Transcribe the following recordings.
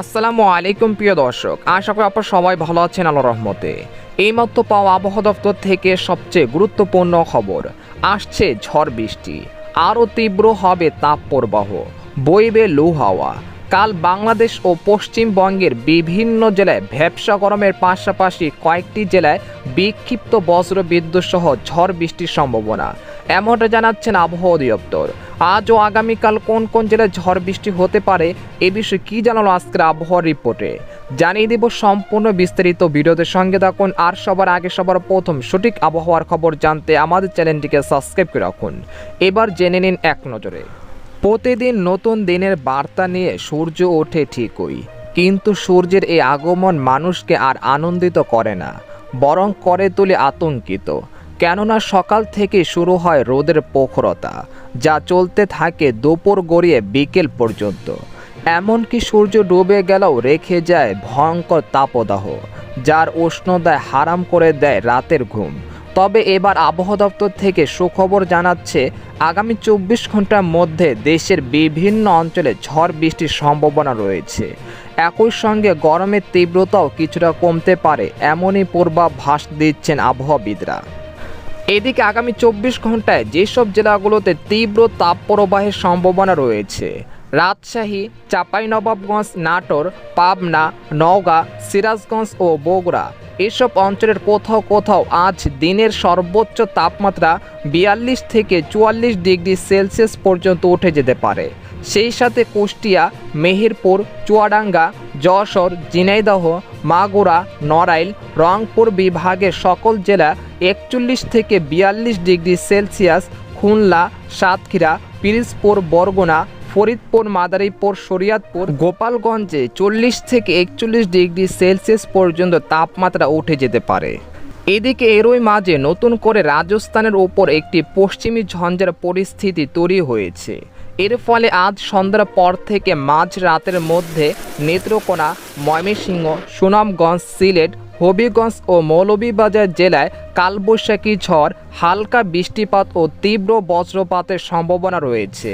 আসসালামু আলাইকুম, প্রিয় দর্শক। আশা করি আপনার সবাই ভালো আছেন আল্লাহ রহমতে। এইমাত্র পাওয়া আবহাওয়া দপ্তর থেকে সবচেয়ে গুরুত্বপূর্ণ খবর, আসছে ঝড় বৃষ্টি। আরও তীব্র হবে তাপ প্রবাহ বইবে লু হাওয়া। কাল বাংলাদেশ ও পশ্চিমবঙ্গের বিভিন্ন জেলায় ভ্যাবসা গরমের পাশাপাশি কয়েকটি জেলায় বিক্ষিপ্ত বজ্র বিদ্যুৎ সহ ঝড় বৃষ্টির সম্ভাবনা। এমনটা জানাচ্ছেন আবহাওয়া অধিদপ্তর। আজ ও আগামীকাল কোন কোন জেলায় ঝড় বৃষ্টি হতে পারে, এ বিষয়ে কী জানালো আজকের আবহাওয়ার রিপোর্টে? জানিয়ে দেব সম্পূর্ণ বিস্তারিত ভিডিওদের সঙ্গে থাকুন আর সবার আগে সবার প্রথম সঠিক আবহাওয়ার খবর জানতে আমাদের চ্যানেলটিকে সাবস্ক্রাইব করে রাখুন। এবার জেনে নিন এক নজরে। প্রতিদিন নতুন দিনের বার্তা নিয়ে সূর্য ওঠে ঠিকই, কিন্তু সূর্যের এই আগমন মানুষকে আর আনন্দিত করে না, বরং করে তোলে আতঙ্কিত। কেননা সকাল থেকে শুরু হয় রোদের প্রখরতা, যা চলতে থাকে দুপুর গড়িয়ে বিকেল পর্যন্ত। এমনকি সূর্য ডুবে গেলেও রেখে যায় ভয়ঙ্কর তাপদাহ, যার উষ্ণতায় হারাম করে দেয় রাতের ঘুম। তবে এবার আবহাওয়া দপ্তর থেকে সুখবর জানাচ্ছে, আগামী চব্বিশ ঘণ্টার মধ্যে দেশের বিভিন্ন অঞ্চলে ঝড় বৃষ্টির সম্ভাবনা রয়েছে। একই সঙ্গে গরমের তীব্রতাও কিছুটা কমতে পারে, এমনই পূর্বাভাস দিচ্ছেন আবহাওয়াবিদরা। এদিকে আগামী চব্বিশ ঘন্টায় যেসব জেলাগুলোতে তীব্র তাপপ্রবাহের সম্ভাবনা রয়েছে, রাজশাহী, চাঁপাইনবাবগঞ্জ, নাটোর, পাবনা, নওগাঁ, সিরাজগঞ্জ ও বগুড়া, এসব অঞ্চলের কোথাও কোথাও আজ দিনের সর্বোচ্চ তাপমাত্রা বিয়াল্লিশ থেকে চুয়াল্লিশ ডিগ্রি সেলসিয়াস পর্যন্ত উঠে যেতে পারে। সেই সাথে কুষ্টিয়া, মেহেরপুর, চুয়াডাঙ্গা, যশোর, ঝিনাইদহ, মাগুরা, নড়াইল, রংপুর বিভাগের সকল জেলা একচল্লিশ থেকে বিয়াল্লিশ ডিগ্রি সেলসিয়াস, খুলনা, সাতক্ষীরা, পিরিজপুর, বরগুনা, ফরিদপুর, মাদারীপুর, শরিয়াতপুর, গোপালগঞ্জে চল্লিশ থেকে একচল্লিশ ডিগ্রি সেলসিয়াস পর্যন্ত তাপমাত্রা উঠে যেতে পারে। এদিকে এরই মাঝে নতুন করে রাজস্থানের ওপর একটি পশ্চিমী ঝঞ্ঝার পরিস্থিতি তৈরি হয়েছে। এর ফলে আজ সন্ধ্যার পর থেকে মাঝ রাতের মধ্যে নেত্রকোনা, ময়মনসিংহ, সুনামগঞ্জ, সিলেট, হবিগঞ্জ ও মৌলভীবাজার জেলায় কালবৈশাখী ঝড়, হালকা বৃষ্টিপাত ও তীব্র বজ্রপাতের সম্ভাবনা রয়েছে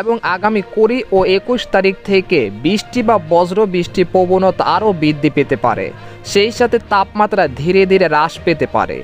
এবং আগামী কুড়ি ও একুশ তারিখ থেকে বৃষ্টি বা বজ্র বৃষ্টি প্রবণতা আরও বৃদ্ধি পেতে পারে। সেই সাথে তাপমাত্রা ধীরে ধীরে হ্রাস পেতে পারে।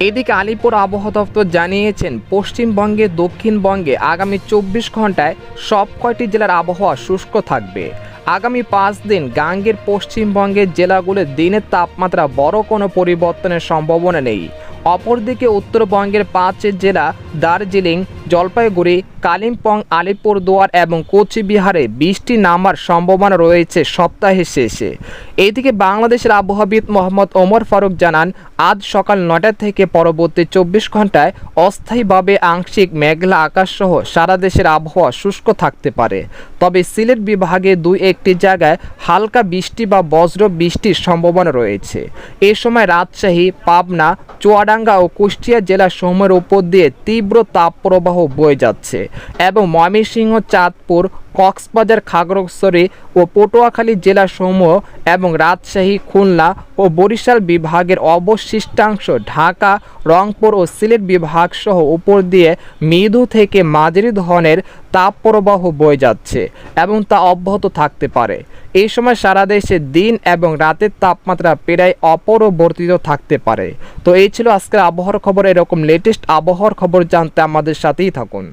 এদিকে আলিপুর আবহাওয়া দপ্তর জানিয়েছেন, পশ্চিমবঙ্গে, দক্ষিণবঙ্গে আগামী চব্বিশ ঘন্টায় সব কয়টি জেলার আবহাওয়া শুষ্ক থাকবে। আগামী পাঁচ দিন গাঙ্গের পশ্চিমবঙ্গের জেলাগুলোর দিনের তাপমাত্রা বড় কোনো পরিবর্তনের সম্ভাবনা নেই। অপরদিকে উত্তরবঙ্গের পাঁচের জেলা, দার্জিলিং জলপাইগুড়ি, কালিম্পং, আলিপুরদুয়ার এবং কোচবিহারে বৃষ্টি নামার সম্ভাবনা রয়েছে সপ্তাহের শেষে। এদিকে বাংলাদেশের আবহাওয়াবিদ মোহাম্মদ ওমর ফারুক জানান, আজ সকাল নটা থেকে পরবর্তী চব্বিশ ঘন্টায় অস্থায়ীভাবে আংশিক মেঘলা আকাশসহ সারা দেশের আবহাওয়া শুষ্ক থাকতে পারে। তবে সিলেট বিভাগে দুই একটি জায়গায় হালকা বৃষ্টি বা বজ্র বৃষ্টির সম্ভাবনা রয়েছে। এ সময় রাজশাহী, পাবনা, চুয়াডাঙ্গা ও কুষ্টিয়া জেলা সমূহের উপর দিয়ে তীব্র তাপপ্রবাহ বয়ে যাচ্ছে। এবং ময়মনসিংহ চাঁদপুর কক্সবাজার, খাগড়াছড়ি ও পটুয়াখালী জেলাসমূহ এবং রাজশাহী, খুলনা ও বরিশাল বিভাগের অবশিষ্টাংশ ঢাকা, রংপুর ও সিলেট বিভাগ সহ উপর দিয়ে মৃদু থেকে মাঝারি ধরনের তাপপ্রবাহ বয়ে যাচ্ছে এবং তা অব্যাহত থাকতে পারে। এই সময় সারা দেশে দিন এবং রাতের তাপমাত্রা প্রায় অপরবর্তিত থাকতে পারে। তো এই ছিল আজকের আবহাওয়ার খবর। এরকম লেটেস্ট আবহাওয়ার খবর জানতে আমাদের সাথেই থাকুন।